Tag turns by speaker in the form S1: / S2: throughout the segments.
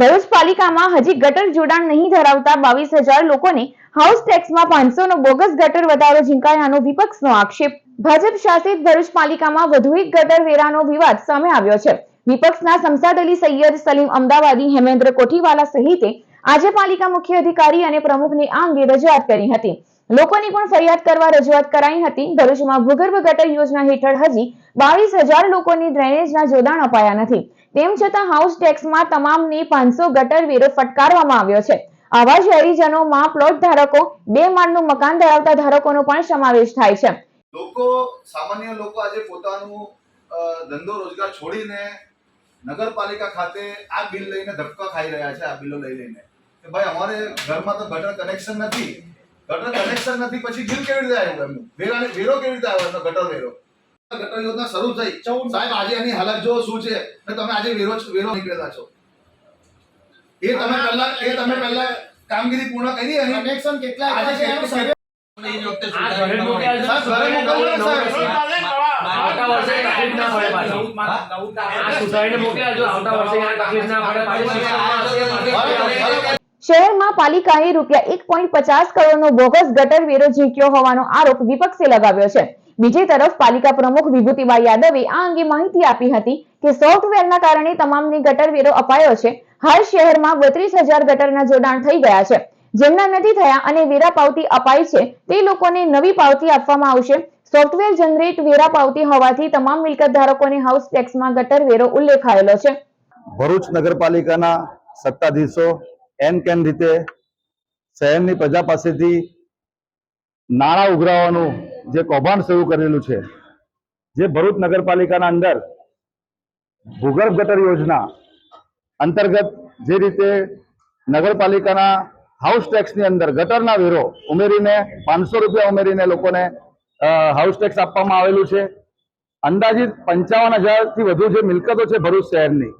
S1: ભરૂચ પાલિકામાં હજી ગટર જોડાણ નહીં ધરાવતા બાવીસ હજાર લોકોને હાઉસ ટેક્સમાં પાંચસો નો બોગસ ગટર વધારો ઝીંકાયાનો વિપક્ષનો આક્ષેપ. ભાજપ શાસિત ભરૂચ પાલિકામાં વધુ એક ગટર વેરાનો વિવાદ સામે આવ્યો છે. વિપક્ષના સમસાદ અલી સૈયદ, સલીમ અમદાવાદી, હેમેન્દ્ર કોઠીવાલા સહિતે આજે પાલિકા મુખ્ય અધિકારી અને પ્રમુખને આ અંગે રજૂઆત કરી હતી. લોકોની પણ ફરિયાદ કરવા રજૂઆત કરાઈ હતી. ભરૂચમાં ભૂગર્ભ ગટર યોજના હેઠળ હજી બાવીસ હજાર લોકોની ડ્રેનેજના જોડાણ અપાયા નથી. તેમ છતાં હાઉસ ટેક્સમાં તમામની પાંચસો ગટર વેરો ફટકારવામાં આવ્યો છે. આવા શહેરીજનોમાં પ્લોટ ધારકો, બે માળનું મકાન ધરાવતા ધારકોનો પણ સમાવેશ થાય છે.
S2: લોકો, સામાન્ય લોકો આજે પોતાનું ધંધો રોજગાર છોડીને નગરપાલિકા ખાતે આ બિલ લઈને ધક્કા ખાઈ રહ્યા છે, આ બિલો લઈ લઈને. કે ભાઈ, અમારે ઘરમાં તો ગટર કનેક્શન નથી. ગટર કનેક્શન નથી પછી બિલ કેવી રીતે આવ્યું એમનું? વેરાને વેરો કેવી રીતે આવ્યો એમનો ગટર વેરો? ગટર યોજના શરૂ થઈ. સાહેબ આજે એની હાલત જો શું છે? ને તમે આજે વેરો વેરો નીકળેલા છો. એ તમે પહેલા એ તમે પહેલા કામગીરી પૂર્ણ કરી અને
S3: કનેક્શન કેટલા
S2: આજે
S3: છે એનું સર્વે
S4: મોકલ્યા છે.
S2: સાહેબ, ઘરે મોકલ્યા છે, સાહેબ.
S4: આવતા વર્ષે તકલીફ ના પડે પાછી. આ સુધારીને મોકલ્યા જો આવતા વર્ષે તકલીફ ના પડે.
S1: શહેરમાં પાલિકાએ રૂપિયા એક પોઈન્ટ પચાસ કરોડનો બોગસ ગટર વેરો ઝીંક્યો હોવાનો આરોપ વિપક્ષે લગાવ્યો છે. બીજી તરફ પાલિકા પ્રમુખ વિભૂતિબા યાદવે આ અંગે માહિતી આપી હતી કે સોફ્ટવેરના કારણે તમામને ગટર વેરો અપાયો છે. હાલ શહેરમાં બત્રીસ હજાર ગટરના જોડાણ થઈ ગયા છે. જેમના નથી થયા અને વેરા પાવતી અપાઈ છે, તે લોકોને નવી પાવતી આપવામાં આવશે. સોફ્ટવેર જનરેટ વેરા પાવતી હોવાથી તમામ મિલકત ધારકોને હાઉસ ટેક્સમાં ગટર વેરો ઉલ્લેખાયેલો છે.
S5: ભરૂચ નગરપાલિકાના સત્તાધીશો એન કેન રીતે શહેરની પ્રજા પાસેથી નાણાં ઉઘરાવવાનું જે કૌભાંડ શરૂ કરેલું છે, જે ભરૂચ નગરપાલિકાના અંદર ભૂગર્ભ ગટર યોજના અંતર્ગત જે રીતે નગરપાલિકાના હાઉસ ટેક્સની અંદર ગટરના વેરો ઉમેરીને પાંચસો રૂપિયા ઉમેરીને લોકોને હાઉસ ટેક્સ આપવામાં આવેલું છે. અંદાજિત પંચાવન હજારથી વધુ જે મિલકતો છે ભરૂચ શહેરની,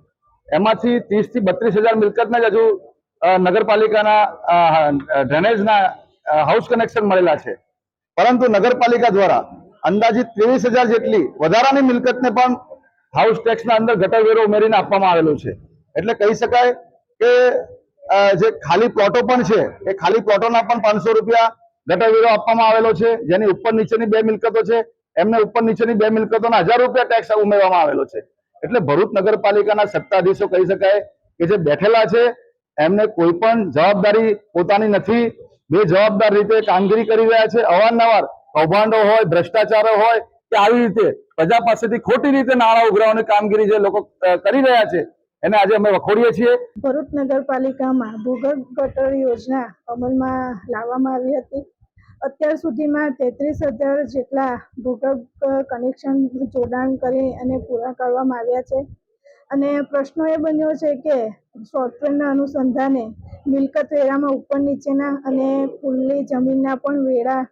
S5: એમાંથી ત્રીસથી બત્રીસ હજાર મિલકતના જ હજુ નગરપાલિકાના ડ્રેનેજના હાઉસ કનેક્શન મળેલા છે. પરંતુ નગરપાલિકા દ્વારા અંદાજિત ત્રેવીસ હજાર જેટલી વધારાની મિલકતને પણ હાઉસ ટેક્સના અંદર ગટર વેરો ઉમેરીને આપવામાં આવેલો છે. એટલે કહી શકાય કે જે ખાલી પ્લોટો પણ છે, એ ખાલી પ્લોટોના પણ પાંચસો રૂપિયા ગટર વેરો આપવામાં આવેલો છે, જેની ઉપર નીચેની બે મિલકતો છે, એમને ઉપર નીચેની બે મિલકતોના હજાર રૂપિયા ટેક્સ ઉમેરવામાં આવેલો છે. એટલે ભરૂચ નગરપાલિકાના સત્તાધીશો કહી શકાય કે જે બેઠેલા છે એમને કોઈ પણ જવાબદારી પોતાની નથી. બે જવાબદાર રીતે કામગીરી કરી રહ્યા છે. અવારનવાર કૌભાંડો હોય, ભ્રષ્ટાચારો હોય, કે આવી રીતે પ્રજા પાસેથી ખોટી રીતે નાણાં ઉઘરાવાની કામગીરી જે લોકો કરી રહ્યા છે, એને આજે અમે વખોડીએ છીએ.
S6: ભરૂચ નગરપાલિકામાં ભૂગર્ભ ગટર યોજના અમલમાં લાવવામાં આવી હતી. અત્યાર સુધીમાં તેત્રીસ હજાર જેટલા ભૂગર્ભ કનેક્શન જોડાણ કરી અને પૂરા કરવામાં આવ્યા છે. અને પ્રશ્નો એ બન્યો છે કે સોફ્ટવેરના અનુસંધાને મિલકત વેરામાં ઉપર નીચેના અને ખુલ્લી જમીનના પણ વેરા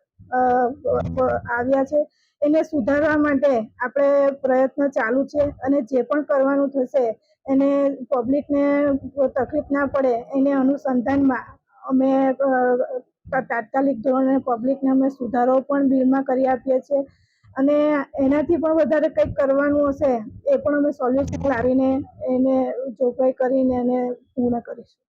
S6: આવ્યા છે. એને સુધારવા માટે આપણે પ્રયત્ન ચાલુ છે અને જે પણ કરવાનું થશે એને પબ્લિકને તકલીફ ના પડે એને અનુસંધાનમાં અમે તાત્કાલિક ધોરણે પબ્લિકને અમે સુધારો પણ બિલમાં કરી આપીએ છીએ. અને એનાથી પણ વધારે કંઈક કરવાનું હશે, એ પણ અમે સોલ્યુશન લાવીને એને જોગવાઈ કરીને એને પૂર્ણ કરીશું.